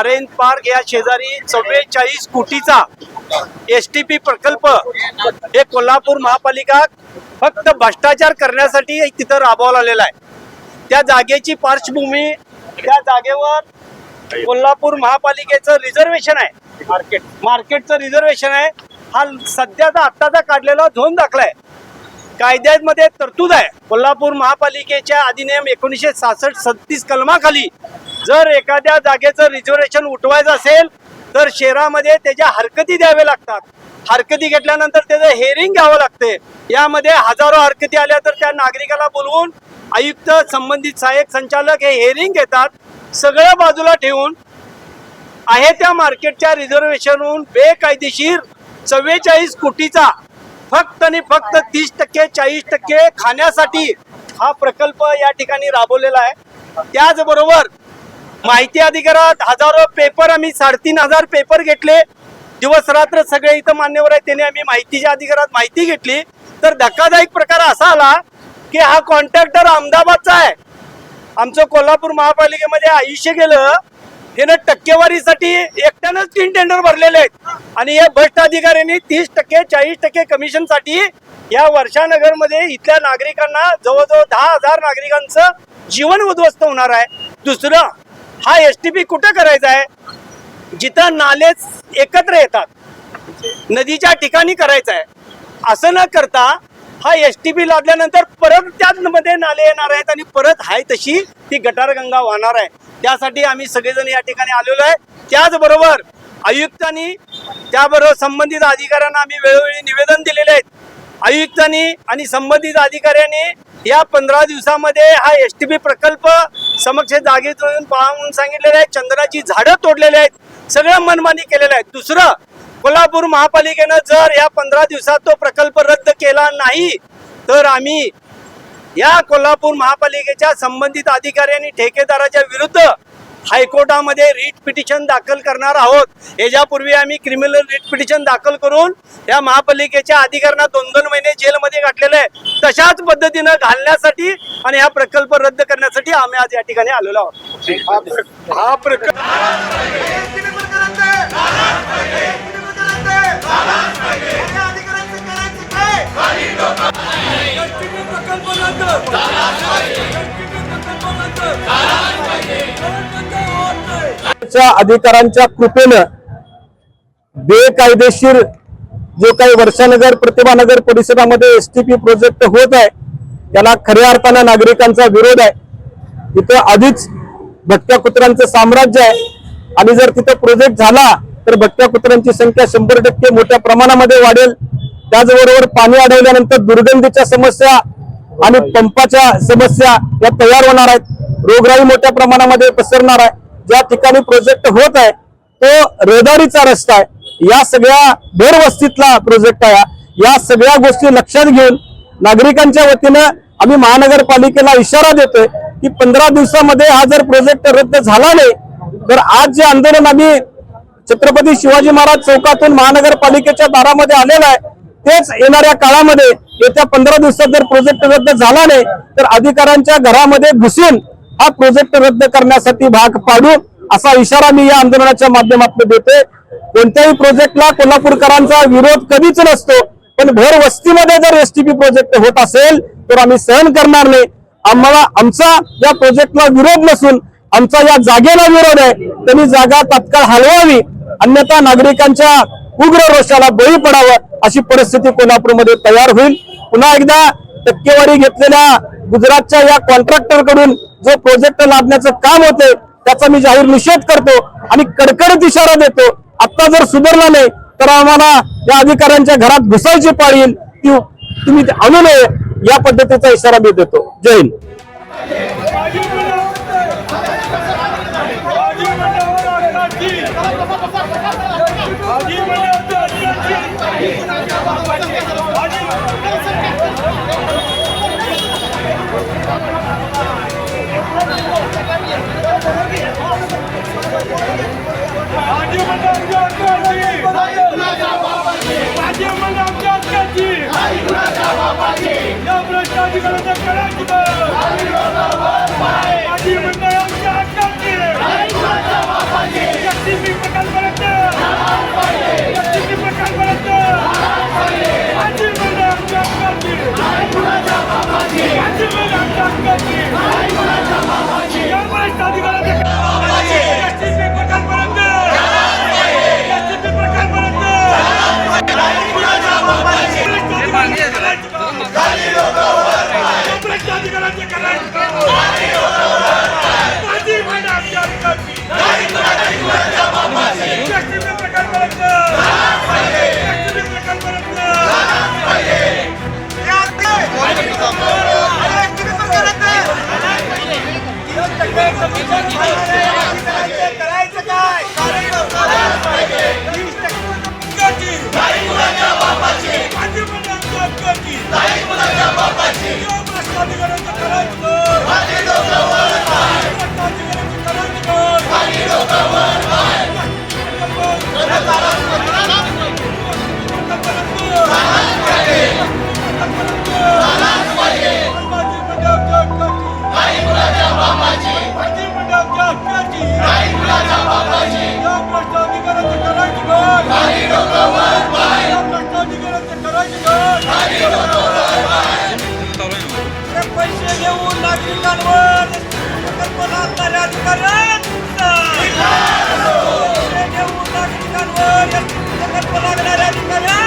अरेन park या शेजारी चव्वेचाळीस कोटीचा एस टी पी प्रकल्प हे कोल्हापूर महापालिका फक्त भ्रष्टाचार करण्यासाठी तिथं राबवला आलेला आहे. त्या जागेची पार्श्वभूमी त्या जागेवर कोल्हापूर महापालिकेचं रिझर्वेशन आहे. मार्केट. मार्केटचं रिझर्वेशन आहे. हा सध्याचा आत्ताचा काढलेला झोन दाखला आहे. कायद्यामध्ये तरतूद आहे. कोल्हापूर महापालिकेच्या अधिनियम एकोणीसशे सहासष्ट सत्तीस कलमाखाली जर एखाद्या जागेचं रिझर्वेशन उठवायचं असेल तर शहरामध्ये त्याच्या हरकती द्यावे लागतात. हरकती घेतल्यानंतर त्याचं हेअरिंग घ्यावं लागते. यामध्ये हजारो हरकती आल्या तर त्या नागरिकाला बोलवून आयुक्त संबंधित सहाय्यक संचालक हे हेअरिंग घेतात. सगळं बाजूला ठेवून आहे त्या मार्केटच्या रिझर्वेशनहून बेकायदेशीर चव्वेचाळीस कोटीचा फक्त आणि फक्त तीस टक्के चाळीस टक्के खाण्यासाठी हा प्रकल्प या ठिकाणी राबवलेला आहे. त्याचबरोबर माहिती अधिकारात हजारो पेपर आम्ही साडेतीन हजार पेपर घेतले. दिवस रात्र सगळे इथं मान्यवर आहेत त्याने आम्ही माहितीच्या अधिकारात माहिती घेतली. तर धक्कादायक प्रकार असा आला की हा कॉन्ट्रॅक्टर अहमदाबादचा आहे. आमचं कोल्हापूर महापालिकेमध्ये आयुष्य गेलं त्यानं टक्केवारीसाठी एकट्यानंच तीन टेंडर भरलेले आहेत. आणि या भ्रष्ट अधिकाऱ्यांनी तीस टक्के चाळीस टक्के कमिशनसाठी या वर्षानगरमध्ये इथल्या नागरिकांना जवळजवळ दहा हजार नागरिकांचं जीवन उद्ध्वस्त होणार आहे. दुसरं हा एस टी पी कुठं करायचा आहे? जिथं नालेच एकत्र येतात. नदीच्या ठिकाणी करायचं आहे. असं न करता हा एस टी पी लादल्यानंतर परत त्याच मध्ये नाले येणार आहेत आणि परत हाय तशी ती गटारगंगा वाहणार आहे. त्यासाठी आम्ही सगळेजण या ठिकाणी आलेलो आहे. त्याचबरोबर आयुक्तांनी त्याबरोबर संबंधित अधिकाऱ्यांना आम्ही वेळोवेळी निवेदन दिलेले आहेत. आयुक्तांनी आणि संबंधित अधिकाऱ्यांनी या पंधरा दिवसामध्ये हा एस टी पी प्रकल्प समक्ष जागेतून पाहून म्हणून सांगितलेले आहे. चंद्राची झाडं तोडलेली आहेत. सगळं मनमानी केलेलं आहे. दुसरं कोल्हापूर महापालिकेनं जर या पंधरा दिवसात तो प्रकल्प रद्द केला नाही तर आम्ही या कोल्हापूर महापालिकेच्या संबंधित अधिकाऱ्यांनी ठेकेदाराच्या विरुद्ध हायकोर्टामध्ये रिट पिटिशन दाखल करणार आहोत. याच्यापूर्वी आम्ही क्रिमिनल रिट पिटिशन दाखल करून या महापालिकेच्या अधिकाऱ्यांना दोन दोन महिने जेलमध्ये गाठलेले आहे. तशाच पद्धतीनं घालण्यासाठी आणि हा प्रकल्प रद्द करण्यासाठी आम्ही आज या ठिकाणी आलेलो आहोत. हा हा प्रकल्प कायद्याच्या अधिकारांच्या कृपेनं बेकायदेशीर जो काही वर्षानगर प्रतिभानगर परिसरामध्ये एस टी पी प्रोजेक्ट होत आहे त्याला खऱ्या अर्थानं नागरिकांचा विरोध आहे. इथं आधीच भटक्या कुत्र्यांचं साम्राज्य आहे. आणि जर तिथं प्रोजेक्ट झाला तर भटक्या कुत्र्यांची संख्या शंभर टक्के मोठ्या प्रमाणामध्ये वाढेल. त्याचबरोबर पाणी अडवल्यानंतर दुर्गंधीच्या समस्या आणि पंपाच्या समस्या या तयार होणार आहेत. रोगराई मोठ्या प्रमाणामध्ये पसरणार आहे. ज्या ठिकाणी प्रोजेक्ट होत आहे तो रहदारीचा रस्ता आहे. या सगळ्या भरवस्तीतला प्रोजेक्ट आहे या सगळ्या गोष्टी लक्षात घेऊन नागरिकांच्या वतीनं आम्ही महानगरपालिकेला इशारा देतोय की पंधरा दिवसामध्ये हा जर प्रोजेक्ट रद्द झाला नाही तर आज जे आंदोलन आम्ही छत्रपती शिवाजी महाराज चौकातून महानगरपालिकेच्या दारामध्ये आलेलं आहे तेच येणाऱ्या काळामध्ये येत्या पंधरा दिवसात जर प्रोजेक्ट रद्द झाला नाही तर अधिकाऱ्यांच्या घरामध्ये घुसून हा प्रोजेक्ट रद्द करण्यासाठी भाग पाडू असा इशारा मी या आंदोलनाच्या माध्यमातून देतोय. कोणत्याही प्रोजेक्टला कोल्हापूरकरांचा विरोध कधीच नसतो. पण भर वस्तीमध्ये जर एसटीपी प्रोजेक्ट होत असेल तर आम्ही सहन करणार नाही. आम्हाला आमचा या प्रोजेक्टला विरोध नसून आमचा या जागेला विरोध आहे. त्यांनी जागा तात्काळ हलवावी. अन्यथा नागरिकांच्या उग्र रोषाला बळी पडावं अशी परिस्थिती कोल्हापूरमध्ये तयार होईल. पुन्हा एकदा टक्केवारी घेतलेल्या गुजरातच्या या कॉन्ट्रॅक्टरकडून जो प्रोजेक्ट लादण्याचं काम होते त्याचा मी जाहीर निषेध करतो आणि कडकडीत इशारा देतो. आता जर सुधारला नाही तर आम्हाला या अधिकाऱ्यांच्या घरात घुसायची पाळील ती तुम्ही आणू नये. या पद्धतीचा इशारा मी देतो. जय Hind. Vai, Brasil! Não, Brasil, de verdade, caralho! Vai, Brasil! राजकारण! लागणाऱ्या अधिकाऱ्या